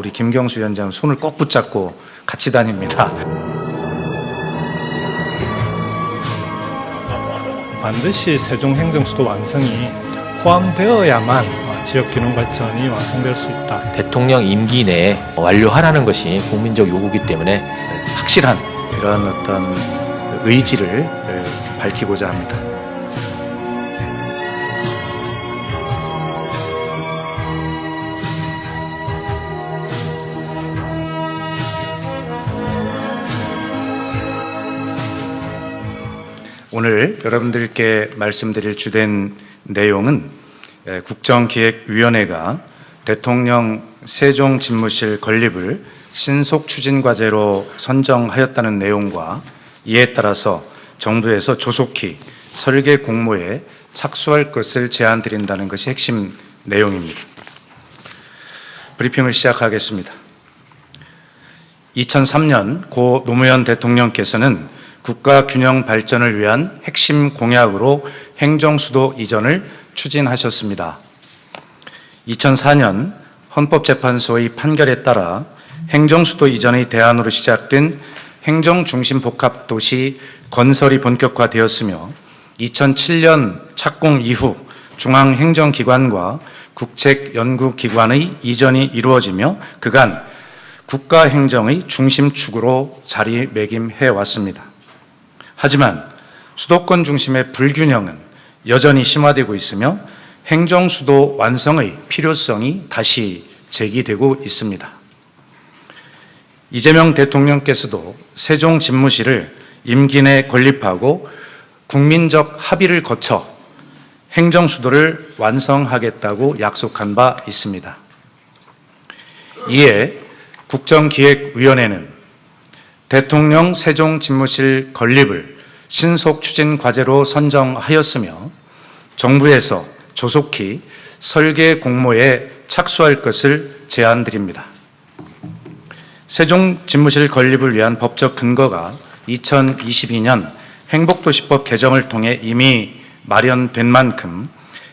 우리 김경수 위원장 손을 꼭 붙잡고 같이 다닙니다. 반드시 세종 행정수도 완성이 포함되어야만 어, 지역 균형 발전이 완성될 수 있다. 대통령 임기 내에 완료하라는 것이 국민적 요구이기 때문에 확실한 이런 어떤 의지를 에, 밝히고자 합니다. 오늘 여러분들께 말씀드릴 주된 내용은 에, 국정기획위원회가 대통령 세종 집무실 건립을 신속 추진 과제로 선정하였다는 내용과 이에 따라서 정부에서 조속히 설계 공모에 착수할 것을 제안드린다는 것이 핵심 내용입니다. 브리핑을 시작하겠습니다. 2003년 고 노무현 대통령께서는 국가 균형 발전을 위한 핵심 공약으로 행정 수도 이전을 추진하셨습니다. 2004년 헌법재판소의 판결에 따라 행정 수도 이전의 대안으로 시작된 행정 중심 복합 도시 건설이 본격화되었으며 2007년 착공 이후 중앙행정기관과 국책연구기관의 이전이 이루어지며 그간 국가행정의 중심축으로 자리매김해 왔습니다. 하지만 수도권 중심의 불균형은 여전히 심화되고 있으며 행정 수도 완성의 필요성이 다시 제기되고 있습니다. 이재명 대통령께서도 세종 집무실을 임기 내 건립하고 국민적 합의를 거쳐 행정 수도를 완성하겠다고 약속한 바 있습니다. 이에 국정기획위원회는 대통령 세종 집무실 건립을 신속 추진 과제로 선정하였으며 정부에서 조속히 설계 공모에 착수할 것을 제안드립니다. 세종 집무실 건립을 위한 법적 근거가 2022년 행복도시법 개정을 통해 이미 마련된 만큼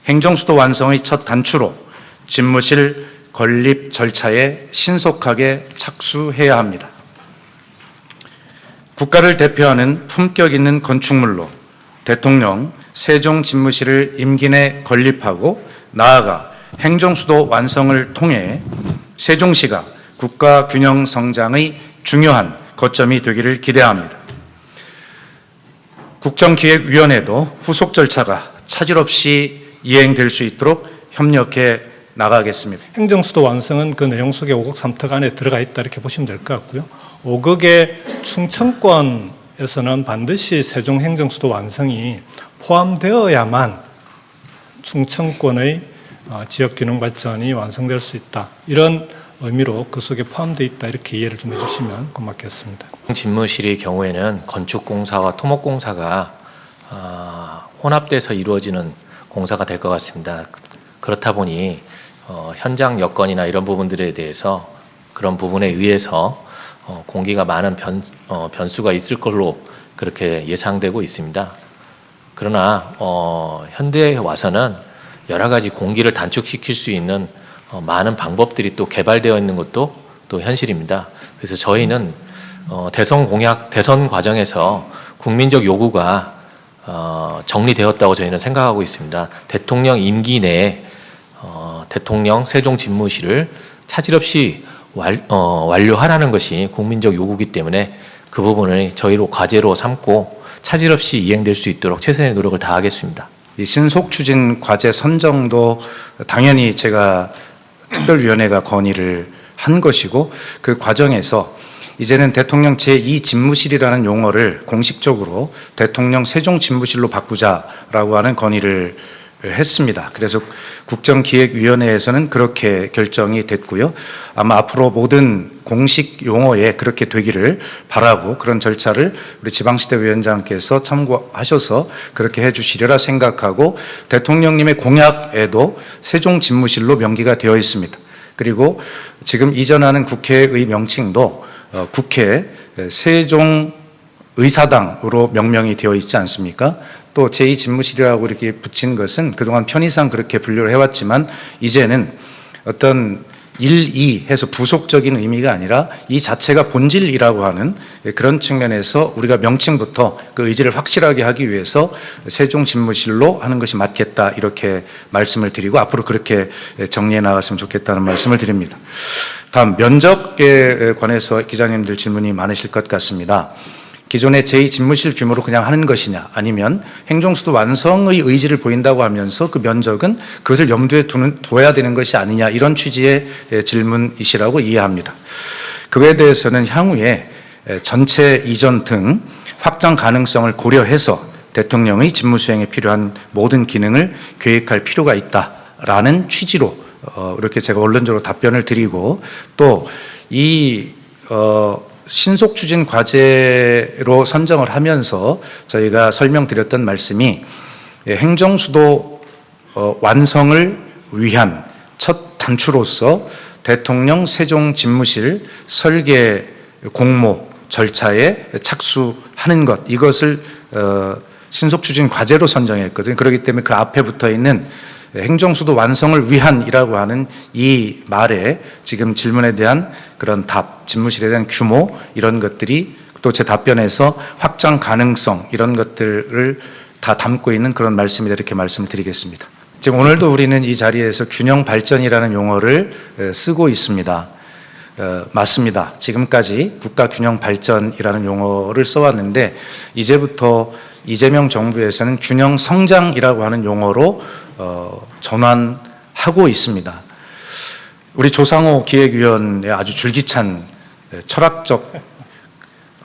행정수도 완성의 첫 단추로 집무실 건립 절차에 신속하게 착수해야 합니다. 국가를 대표하는 품격 있는 건축물로 대통령 세종 집무실을 임기 내 건립하고 나아가 행정수도 완성을 통해 세종시가 국가 균형 성장의 중요한 거점이 되기를 기대합니다. 국정기획위원회도 후속 절차가 차질 없이 이행될 수 있도록 협력해 나가겠습니다. 행정수도 완성은 그 내용 속에 5급 3특 안에 들어가 있다 이렇게 보시면 될 것 같고요. 5극의 충청권에서는 반드시 세종 행정수도 완성이 포함되어야만 충청권의 어, 지역 균형 발전이 완성될 수 있다. 이런 의미로 그 속에 포함되어 있다. 이렇게 이해를 좀 해주시면 고맙겠습니다. 집무실의 경우에는 건축공사와 토목공사가 아, 혼합돼서 이루어지는 공사가 될 것 같습니다. 그렇다 보니 어, 현장 여건이나 이런 부분들에 대해서 그런 부분에 의해서 어, 공기가 많은 변, 어, 변수가 있을 걸로 그렇게 예상되고 있습니다. 그러나 어, 현대에 와서는 여러 가지 공기를 단축시킬 수 있는 어, 많은 방법들이 또 개발되어 있는 것도 또 현실입니다. 그래서 저희는 어, 대선 공약, 대선 과정에서 국민적 요구가 어, 정리되었다고 저희는 생각하고 있습니다. 대통령 임기 내에 어, 대통령 세종 집무실을 차질 없이 완, 어, 완료하라는 것이 국민적 요구이기 때문에 그 부분을 저희로 과제로 삼고 차질 없이 이행될 수 있도록 최선의 노력을 다하겠습니다. 이 신속 추진 과제 선정도 당연히 제가 특별위원회가 건의를 한 것이고 그 과정에서 이제는 대통령 제2 집무실이라는 용어를 공식적으로 대통령 세종 집무실로 바꾸자라고 하는 건의를 했습니다. 그래서 국정기획위원회에서는 그렇게 결정이 됐고요. 아마 앞으로 모든 공식 용어에 그렇게 되기를 바라고 그런 절차를 우리 지방시대 위원장께서 참고하셔서 그렇게 해주시리라 생각하고 대통령님의 공약에도 세종 집무실로 명기가 되어 있습니다. 그리고 지금 이전하는 국회의 명칭도 어, 국회 세종 의사당으로 명명이 되어 있지 않습니까? 또 제2집무실이라고 이렇게 붙인 것은 그동안 편의상 그렇게 분류를 해왔지만 이제는 어떤 1, 2 해서 부속적인 의미가 아니라 이 자체가 본질이라고 하는 그런 측면에서 우리가 명칭부터 그 의지를 확실하게 하기 위해서 세종 집무실로 하는 것이 맞겠다 이렇게 말씀을 드리고 앞으로 그렇게 정리해 나갔으면 좋겠다는 말씀을 드립니다. 다음 면접에 관해서 기자님들 질문이 많으실 것 같습니다. 기존의 제2집무실 규모로 그냥 하는 것이냐 아니면 행정수도 완성의 의지를 보인다고 하면서 그 면적은 그것을 염두에 두는, 두어야 되는 것이 아니냐 이런 취지의 예, 질문이시라고 이해합니다. 그거에 대해서는 향후에 에, 전체 이전 등 확장 가능성을 고려해서 대통령의 집무 수행에 필요한 모든 기능을 계획할 필요가 있다라는 취지로 어, 이렇게 제가 언론적으로 답변을 드리고 또이 어, 신속 추진 과제로 선정을 하면서 저희가 설명드렸던 말씀이 예, 행정 수도 어, 완성을 위한 첫 단추로서 대통령 세종 집무실 설계 공모 절차에 착수하는 것 이것을 어, 신속 추진 과제로 선정했거든요. 그렇기 때문에 그 앞에 붙어 있는 행정수도 완성을 위한이라고 하는 이 말에 지금 질문에 대한 그런 답, 집무실에 대한 규모 이런 것들이 또 제 답변에서 확장 가능성 이런 것들을 다 담고 있는 그런 말씀이다 이렇게 말씀을 드리겠습니다. 지금 오늘도 우리는 이 자리에서 균형 발전이라는 용어를 에, 쓰고 있습니다. 어, 맞습니다. 지금까지 국가 균형 발전이라는 용어를 써왔는데 이제부터 이재명 정부에서는 균형 성장이라고 하는 용어로 어, 전환하고 있습니다. 우리 조상호 기획위원의 아주 줄기찬 에, 철학적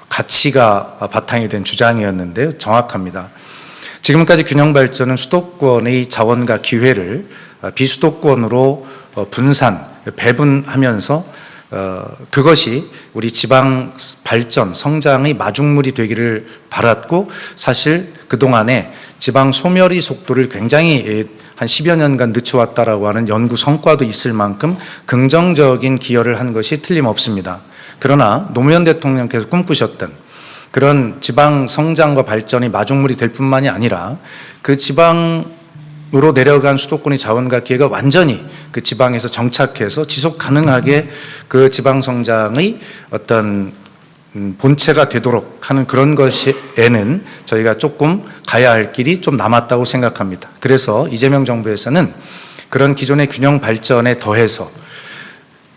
가치가 바탕이 된 주장이었는데 정확합니다. 지금까지 균형 발전은 수도권의 자원과 기회를 어, 비수도권으로 어, 분산, 배분하면서 어, 그것이 우리 지방 발전, 성장의 마중물이 되기를 바랐고 사실 그동안에 지방 소멸의 속도를 굉장히 예, 한 10여 년간 늦춰왔다라고 하는 연구 성과도 있을 만큼 긍정적인 기여를 한 것이 틀림없습니다. 그러나 노무현 대통령께서 꿈꾸셨던 그런 지방 성장과 발전이 마중물이 될 뿐만이 아니라 그 지방 으로 내려간 수도권의 자원과 기회가 완전히 그 지방에서 정착해서 지속 가능하게 그 지방 성장의 어떤 음, 본체가 되도록 하는 그런 것에는 저희가 조금 가야 할 길이 좀 남았다고 생각합니다. 그래서 이재명 정부에서는 그런 기존의 균형 발전에 더해서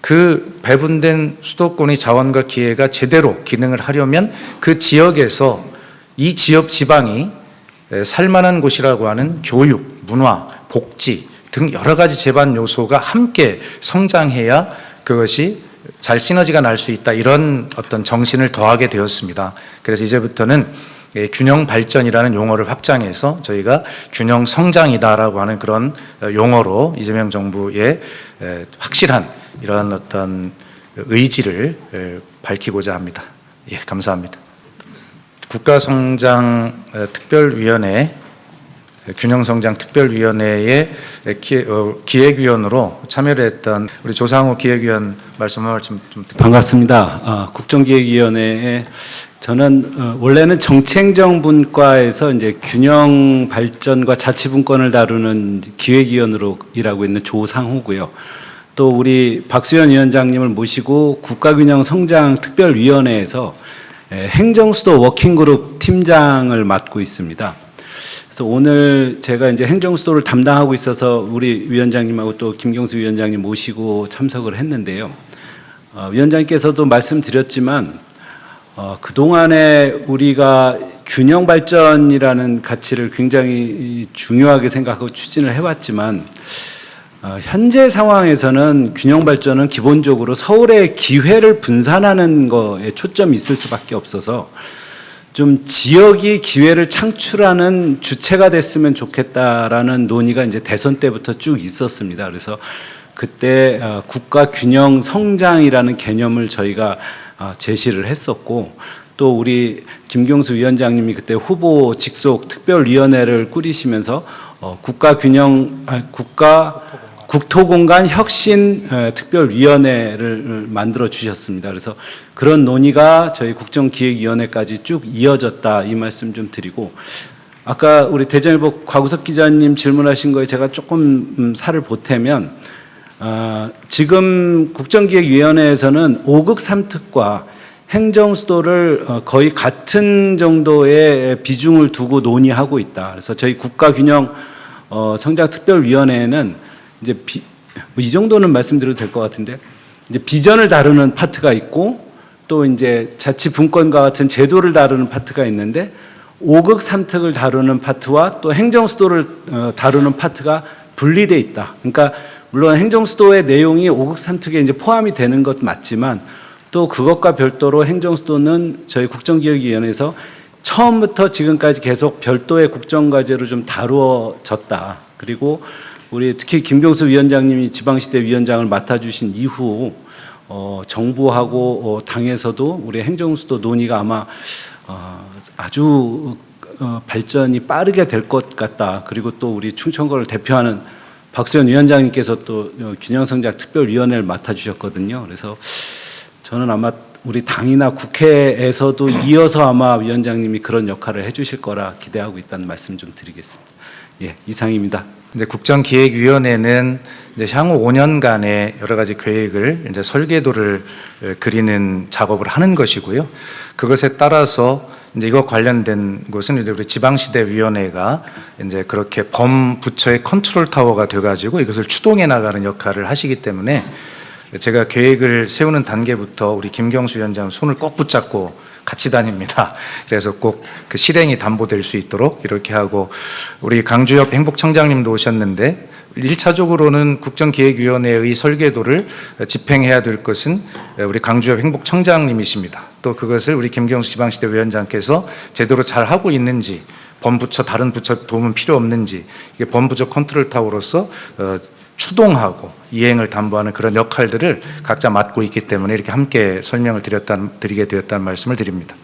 그 배분된 수도권의 자원과 기회가 제대로 기능을 하려면 그 지역에서 이 지역 지방이 에, 살만한 곳이라고 하는 교육, 문화, 복지 등 여러 가지 제반 요소가 함께 성장해야 그것이 잘 시너지가 날 수 있다 이런 어떤 정신을 더하게 되었습니다. 그래서 이제부터는 예, 균형 발전이라는 용어를 확장해서 저희가 균형 성장이다라고 하는 그런 어, 용어로 이재명 정부의 에, 확실한 이러한 어떤 의지를 에, 밝히고자 합니다. 예, 감사합니다. 국가성장 어, 특별위원회 균형성장 특별위원회의 기, 어, 기획위원으로 참여를 했던 우리 조상호 기획위원 말씀을 좀, 좀 듣- 반갑습니다. 아, 국정기획위원회에 저는 어, 원래는 정책행정분과에서 이제 균형 발전과 자치분권을 다루는 기획위원으로 일하고 있는 조상호고요. 또 우리 박수현 위원장님을 모시고 국가균형성장 특별위원회에서 에, 행정수도 워킹그룹 팀장을 맡고 있습니다. 그래서 오늘 제가 이제 행정수도를 담당하고 있어서 우리 위원장님하고 또 김경수 위원장님 모시고 참석을 했는데요. 어, 위원장님께서도 말씀드렸지만 어, 그동안에 우리가 균형 발전이라는 가치를 굉장히 중요하게 생각하고 추진을 해왔지만 어, 현재 상황에서는 균형 발전은 기본적으로 서울의 기회를 분산하는 거에 초점이 있을 수밖에 없어서 좀 지역이 기회를 창출하는 주체가 됐으면 좋겠다라는 논의가 이제 대선 때부터 쭉 있었습니다. 그래서 그때 어, 국가 균형 성장이라는 개념을 저희가 어, 제시를 했었고 또 우리 김경수 위원장님이 그때 후보 직속 특별위원회를 꾸리시면서 어, 국가 균형 아, 국가 국토공간 혁신 에, 특별위원회를 만들어 주셨습니다. 그래서 그런 논의가 저희 국정기획위원회까지 쭉 이어졌다 이 말씀 좀 드리고 아까 우리 대전일보 곽우석 기자님 질문하신 거에 제가 조금 음, 살을 보태면 어, 지금 국정기획위원회에서는 5극 3특과 행정수도를 어, 거의 같은 정도의 비중을 두고 논의하고 있다. 그래서 저희 국가균형 어, 성장특별위원회에는 이제 비, 뭐 이 정도는 말씀드려도 될 것 같은데 이제 비전을 다루는 파트가 있고 또 이제 자치 분권과 같은 제도를 다루는 파트가 있는데 5극 3특을 다루는 파트와 또 행정 수도를 어, 다루는 파트가 분리돼 있다. 그러니까 물론 행정 수도의 내용이 5극 3특에 이제 포함이 되는 것 맞지만 또 그것과 별도로 행정 수도는 저희 국정기획위원회에서 처음부터 지금까지 계속 별도의 국정과제로 좀 다루어졌다. 그리고 우리 특히 김경수 위원장님이 지방시대 위원장을 맡아주신 이후 어, 정부하고 어, 당에서도 우리 행정수도 논의가 아마 어, 아주 어, 발전이 빠르게 될 것 같다. 그리고 또 우리 충청도를 대표하는 박수현 위원장님께서 또 어, 균형성장 특별위원회를 맡아주셨거든요. 그래서 저는 아마 우리 당이나 국회에서도 이어서 아마 위원장님이 그런 역할을 해주실 거라 기대하고 있다는 말씀 좀 드리겠습니다. 예, 이상입니다. 이제 국정기획위원회는 이제 향후 5년간의 여러 가지 계획을 이제 설계도를 에, 그리는 작업을 하는 것이고요. 그것에 따라서 이제 이거 관련된 것은 이제 우리 지방시대위원회가 이제 그렇게 범 부처의 컨트롤 타워가 돼가지고 이것을 추동해 나가는 역할을 하시기 때문에 제가 계획을 세우는 단계부터 우리 김경수 위원장 손을 꼭 붙잡고 같이 다닙니다. 그래서 꼭 그 실행이 담보될 수 있도록 이렇게 하고 우리 강주엽 행복청장님도 오셨는데 일차적으로는 국정기획위원회의 설계도를 집행해야 될 것은 우리 강주엽 행복청장님이십니다. 또 그것을 우리 김경수 지방시대 위원장께서 제대로 잘 하고 있는지 범부처 다른 부처 도움은 필요 없는지 이게 범부처 컨트롤 타워로서 어, 추동하고 이행을 담보하는 그런 역할들을 각자 맡고 있기 때문에 이렇게 함께 설명을 드렸다, 드리게 되었다는 말씀을 드립니다.